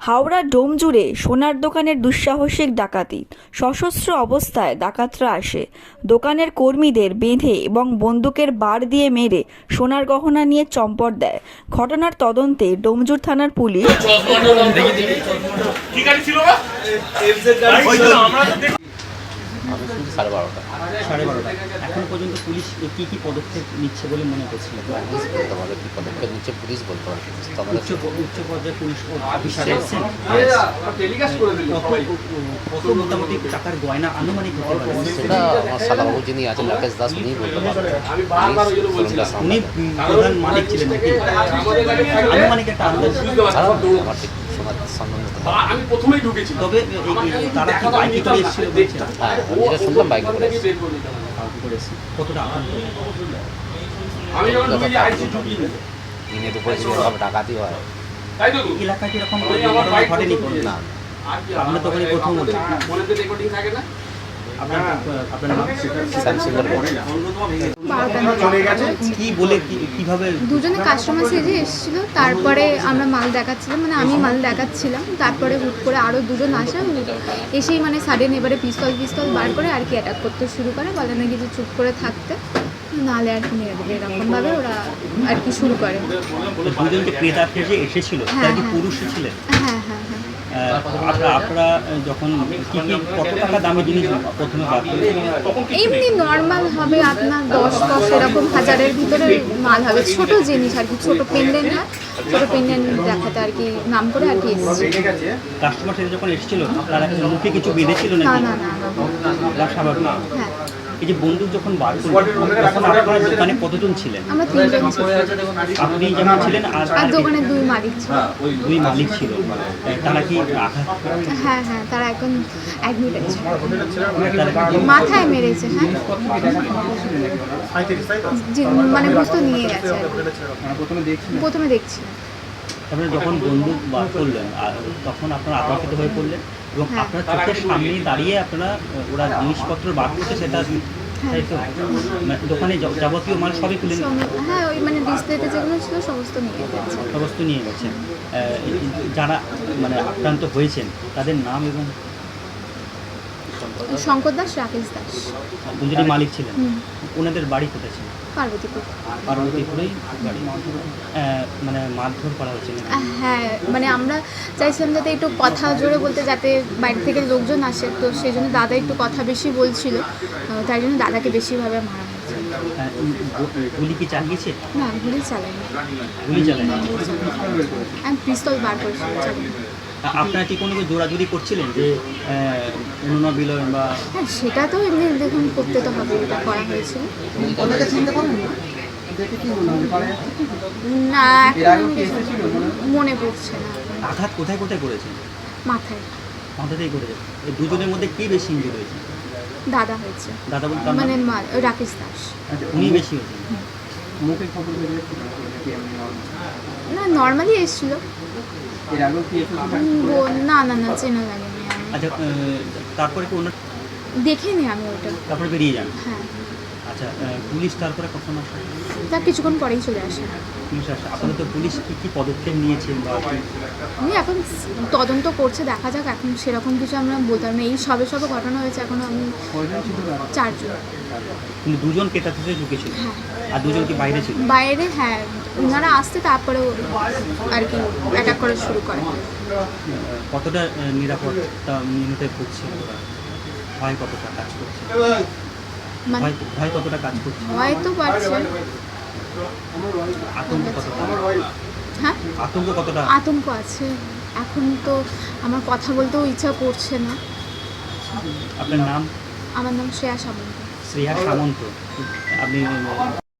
হাওড়া ডোম জুড়ে সোনার দোকানের দুঃসাহসিক ডাকাতি সশস্ত্র অবস্থায় ডাকাতরা আসে দোকানের কর্মীদের বেঁধে এবং বন্দুকের বার দিয়ে মেরে সোনার গহনা নিয়ে চম্পট দেয় ঘটনার তদন্তে ডোমজুর থানার পুলিশ আমি শুনছি সাড়ে বারোটা। সাড়ে বারোটা। এখন পর্যন্ত পুলিশ কি কি পদক্ষেপ নিচ্ছে বলে মনে করছিল পুলিশ বলতে পারে কি পদক্ষেপ নিচ্ছে পুলিশ বলতে পারে উচ্চ উচ্চ পর্যায়ে পুলিশ অফিসার এসেছেন কত মোটামুটি টাকার গয়না আনুমানিক হতে পারে? সেটা আমার সাদাবাবু যিনি আছেন রাকেশ দাস উনিই বলতে পারবেন। উনি প্রধান মালিক ছিলেন নাকি? আনুমানিক একটা আন্দাজ। নেই। আমি প্রথমেই ঢুকেছি তবে তারা কি বাইকে করে এসেছিল হ্যাঁ যেটা শুনলাম বাইকে করে এসেছে। বাইকে করে এসেছে। কতটা আমি যখন ঢুকেছি আইসি ঢুকিনি দিনে দুপুরে যদি এভাবে ডাকাতি হয়। তাই তো এলাকায় ঘটনা না। আপনার দোকানে প্রথম হলো রেকর্ডিং থাকে না? দুজনে কাস্টমার সেজে এসেছিল তারপরে আমরা মাল দেখাচ্ছিলাম মানে আমি মাল দেখাচ্ছিলাম তারপরে হুট করে আরও দুজন আসে এসেই মানে সাডেন এবারে পিস্তল পিস্তল বার করে আর কি অ্যাটাক করতে শুরু করে বলে নাকি যে চুপ করে থাকতে নাহলে আর কি মেরে দেবে এরকমভাবে ওরা আর কি শুরু করে। এসেছিল কি হ্যাঁ, পুরুষই ছিলেন? হ্যাঁ হ্যাঁ হ্যাঁ আপনারা আপনারা যখন কত টাকা দামি জিনিস প্রথমে এমনি নর্মাল হবে আপনার দশ দশ এরকম হাজারের ভিতরে মাল হবে। ছোট জিনিস আর কি ছোট পেন্ডেন্ট হয় ছোট পেন্ডেন্ট দেখাতে আর কি নাম করে আর কি কাস্টমার যখন এসেছিল তারা মুখে কিছু বেঁধেছিল না না না না না। স্বাভাবিক। হ্যাঁ। এই যে বন্দুক যখন বার করলেন তখন আপনার দোকানে কতজন ছিলেন? আমরা তিনজন আপনি যেমন ছিলেন আর আর আর দোকানের দুই মালিক ছিল। দুই মালিক ছিল। তারা কি হ্যাঁ হ্যাঁ তারা এখন অ্যাডমিট আছে মাথায় মেরেছে হ্যাঁ। মানে বুঝতে নিয়ে গেছে। কি। প্রথমে দেখছি। তারপরে যখন বন্দুক বার করলেন আর তখন আপনারা আতঙ্কিত হয়ে পড়লেন? এবং হ্যাঁ। আপনার চোখের সামনে দাঁড়িয়ে আপনারা ওরা জিনিসপত্র বার করছে সেটা তাই তো? মানে দোকানে যাবতীয় মাল সবই তুলে হ্যাঁ ওই মানে ডিসপ্লেতে যেগুলো ছিল সমস্ত নিয়ে গেছে। সমস্ত নিয়ে গেছেন যারা মানে আক্রান্ত হয়েছেন তাদের নাম এবং শঙ্কর দাস রাকেশ দাস। দুজনই মালিক ছিলেন ওনাদের বাড়ি কোথায় ছিল? পার্বতীপুর। পার্বতীপুরেই বাড়ি। মানে মারধর করা হয়েছিল হ্যাঁ মানে আমরা চাইছিলাম যাতে একটু কথা জোরে বলতে যাতে বাইরে থেকে লোকজন আসে। তো সেই জন্য দাদা একটু কথা বেশি বলছিল। তাই জন্য দাদাকে বেশিভাবে মারা হয়েছে। গু- গুলি কি চালিয়েছে? না গুলি গুলি আমি পিস্তল বার করেছি আপনারা কি কোনো জোরাজুরি করছিলেন যে অনুনা বিলয় বা হ্যাঁ সেটা তো এমনি দেখুন করতে তো হবে এটা করা হয়েছিল না এখন মনে পড়ছে না। আঘাত কোথায় কোথায় করেছেন মাথায়। মাথাতেই করেছে। এই দুজনের মধ্যে কে বেশি ইঞ্জুরি হয়েছে? দাদা হয়েছে। দাদা মানে রাকেশ দাস। উনি বেশি হয়েছেন না নর্মালি এসেছিল। না না না চেনা লাগেনি আচ্ছা তারপরে কি দেখিনি আমি ওটা তারপরে বেরিয়ে যান? হ্যাঁ। আচ্ছা পুলিশ তারপরে কখন আসে? তার কিছুক্ষণ পরেই চলে আসে। পুলিশ আসে। আপাতত পুলিশ কি কি পদক্ষেপ নিয়েছে বা কি- এখন তদন্ত করছে দেখা যাক এখন সেরকম কিছু আমরা বলতে পারব না। এই সবে সবে ঘটনা হয়েছে এখনও আমি চারজন। কিন্তু দুজন থেকে ঢুকেছিল? হ্যাঁ। আর দুজন কি বাইরে ছিল? বাইরে হ্যাঁ। ওনারা আসতে তারপরে আর কি অ্যাটাক করা শুরু করে। কতটা আহ, নিরাপত্তা নিতে করছে? ভয় কতটা কাজ করছে? মানে ভয় ভয় কতটা কাজ করছে? হয়তো পারছে আতঙ্ক কতটা? হ্যাঁ? আতঙ্ক কতটা? আতঙ্ক আছে। এখন তো আমার কথা বলতেও ইচ্ছা করছে না। আপনার নাম? আমার নাম শ্রেয়া সামন্ত। শ্রেয়া সামন্ত। আপনি